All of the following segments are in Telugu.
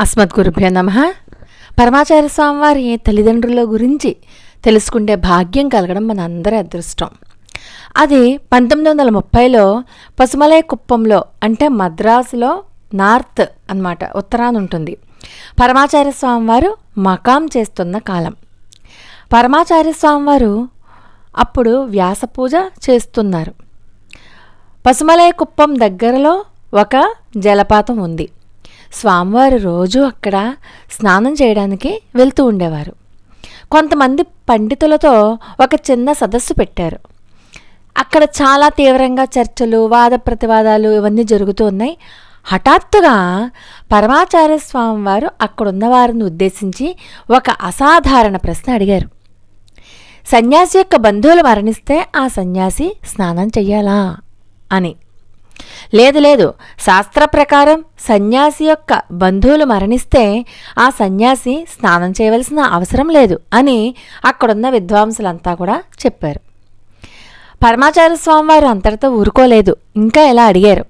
అస్మద్గురుభ్యో నమ. పరమాచార్య స్వామివారి తల్లిదండ్రుల గురించి తెలుసుకుంటే భాగ్యం కలగడం మన అందరి అదృష్టం. అది పంతొమ్మిది వందల ముప్పైలో పసుమలై కుప్పంలో అంటే మద్రాసులో నార్త్ అన్నమాట ఉత్తరాన ఉంటుంది పరమాచార్య స్వామివారు మకాం చేస్తున్న కాలం. పరమాచార్య స్వామివారు అప్పుడు వ్యాస పూజ చేస్తున్నారు. పసుమలై కుప్పం దగ్గరలో ఒక జలపాతం ఉంది. స్వామివారు రోజు అక్కడ స్నానం చేయడానికి వెళ్తూ ఉండేవారు. కొంతమంది పండితులతో ఒక చిన్న సదస్సు పెట్టారు. అక్కడ చాలా తీవ్రంగా చర్చలు వాద ప్రతివాదాలు ఇవన్నీ జరుగుతూ ఉన్నాయి. హఠాత్తుగా పరమాచార్య స్వామి వారు అక్కడున్న వారిని ఉద్దేశించి ఒక అసాధారణ ప్రశ్న అడిగారు. సన్యాసి యొక్క బంధువులు మరణిస్తే ఆ సన్యాసి స్నానం చెయ్యాలా? అని. లేదు లేదు. శాస్త్ర ప్రకారం సన్యాసి యొక్క బంధువులు మరణిస్తే ఆ సన్యాసి స్నానం చేయవలసిన అవసరం లేదు అని అక్కడున్న విద్వాంసులంతా కూడా చెప్పారు. పరమాచార్య స్వామివారు అంతటితో ఊరుకోలేదు. ఇంకా ఎలా అడిగారు?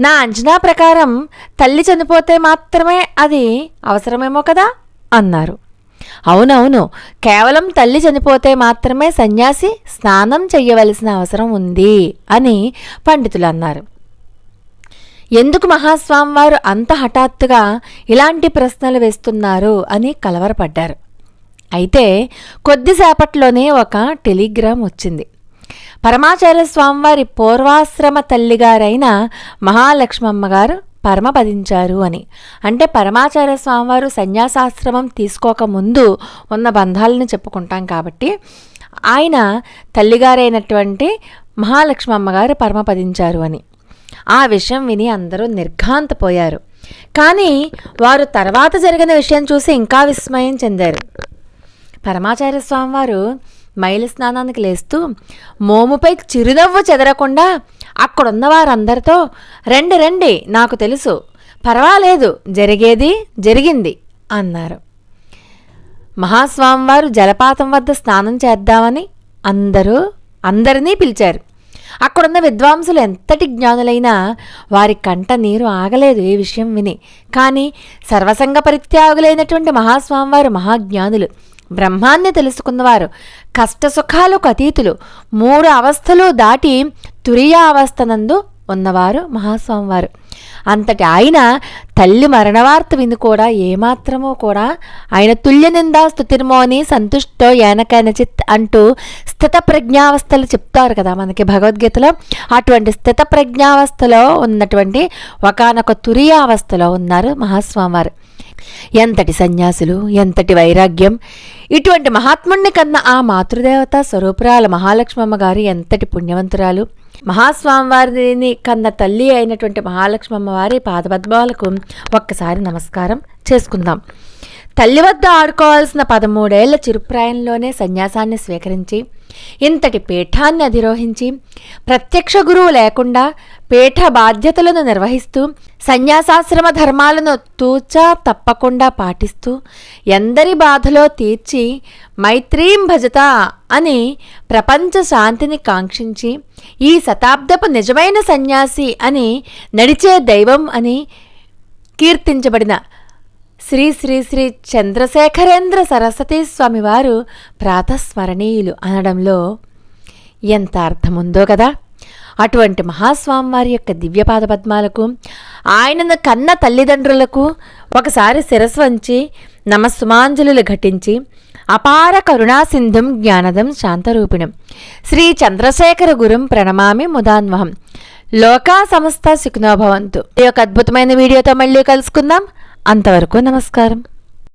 నా అంచనా ప్రకారం తల్లి చనిపోతే మాత్రమే అది అవసరమేమో కదా? అన్నారు. అవునవును. కేవలం తల్లి చనిపోతే మాత్రమే సన్యాసి స్నానం చెయ్యవలసిన అవసరం ఉంది అని పండితులు అన్నారు. ఎందుకు మహాస్వామివారు అంత హఠాత్తుగా ఇలాంటి ప్రశ్నలు వేస్తున్నారు అని కలవరపడ్డారు. అయితే కొద్దిసేపట్లోనే ఒక టెలిగ్రామ్ వచ్చింది. పరమాచార్య స్వామివారి పూర్వాశ్రమ తల్లిగారైన మహాలక్ష్మమ్మ గారు పరమపదించారు అని. అంటే పరమాచార్య స్వామివారు సన్యాసాశ్రమం తీసుకోకముందు ఉన్న బంధాలను చెప్పుకుంటాం కాబట్టి ఆయన తల్లిగారైనటువంటి మహాలక్ష్మమ్మ గారు పరమపదించారు అని. ఆ విషయం విని అందరూ నిర్ఘాంతపోయారు. కానీ వారు తర్వాత జరిగిన విషయం చూసి ఇంకా విస్మయం చెందారు. పరమాచార్య స్వామివారు మైలు స్నానానికి లేస్తూ మోముపై చిరునవ్వు చెదరకుండా అక్కడున్న వారందరితో రండి రండి నాకు తెలుసు. పర్వాలేదు జరిగేది జరిగింది అన్నారు. మహాస్వామివారు జలపాతం వద్ద స్నానం చేద్దామని అందరూ అందరినీ పిలిచారు. అక్కడున్న విద్వాంసులు ఎంతటి జ్ఞానులైనా వారి కంట నీరు ఆగలేదు ఈ విషయం విని. కానీ సర్వసంగ పరిత్యాగులైనటువంటి మహాస్వామివారు మహాజ్ఞానులు బ్రహ్మాన్ని తెలుసుకున్నవారు కష్టసుఖాలకు అతీతులు మూడు అవస్థలు దాటి తురియ అవస్థనందు ఉన్నవారు మహాస్వామివారు. అంతటి ఆయన తల్లి మరణవార్త విని కూడా ఏమాత్రమో కూడా ఆయన తుల్య నిందా స్థుతిర్మో అని సంతుష్టో ఏనకైనచిత్ అంటూ స్థిత ప్రజ్ఞావస్థలు చెప్తారు కదా మనకి భగవద్గీతలో. అటువంటి స్థిత ప్రజ్ఞావస్థలో ఉన్నటువంటి ఒకనొక తురియావస్థలో ఉన్నారు మహాస్వామివారు. ఎంతటి సన్యాసులు ఎంతటి వైరాగ్యం. ఇటువంటి మహాత్ముణ్ణి కన్నా ఆ మాతృదేవత స్వరూపురాల మహాలక్ష్మమ్మ గారు ఎంతటి పుణ్యవంతురాలు. మహాస్వామివారిని కన్న తల్లి అయినటువంటి మహాలక్ష్మమ్మ వారి పాదపద్మాలకు ఒక్కసారి నమస్కారం చేసుకుందాం. తల్లి వద్ద ఆడుకోవాల్సిన పదమూడేళ్ళ చిరుప్రాయంలోనే సన్యాసాన్ని స్వీకరించి ఇంతటి పీఠాన్ని అధిరోహించి ప్రత్యక్ష గురువు లేకుండా పీఠ బాధ్యతలను నిర్వహిస్తూ సన్యాసాశ్రమ ధర్మాలను తూచా తప్పకుండా పాటిస్తూ ఎందరి బాధలో తీర్చి మైత్రీం భజత అని ప్రపంచ శాంతిని కాంక్షించి ఈ శతాబ్దపు నిజమైన సన్యాసి అని నడిచే దైవం అని కీర్తించబడిన శ్రీ శ్రీ శ్రీ చంద్రశేఖరేంద్ర సరస్వతీ స్వామివారు ప్రాతస్మరణీయులు అనడంలో ఎంత అర్థముందో కదా. అటువంటి మహాస్వామి వారి యొక్క దివ్యపాద పద్మాలకు ఆయనను కన్న తల్లిదండ్రులకు ఒకసారి శిరస్సు వంచి నమస్సుమాంజలులు ఘటించి అపార కరుణాసింధుం జ్ఞానదం శాంతరూపిణం. శ్రీ చంద్రశేఖర గురుం ప్రణమామి ముదాన్వహం. లోకా సమస్త సుఖినోభవంతు ఈ యొక్క అద్భుతమైన వీడియోతో మళ్ళీ కలుసుకుందాం. అంతవరకు నమస్కారం.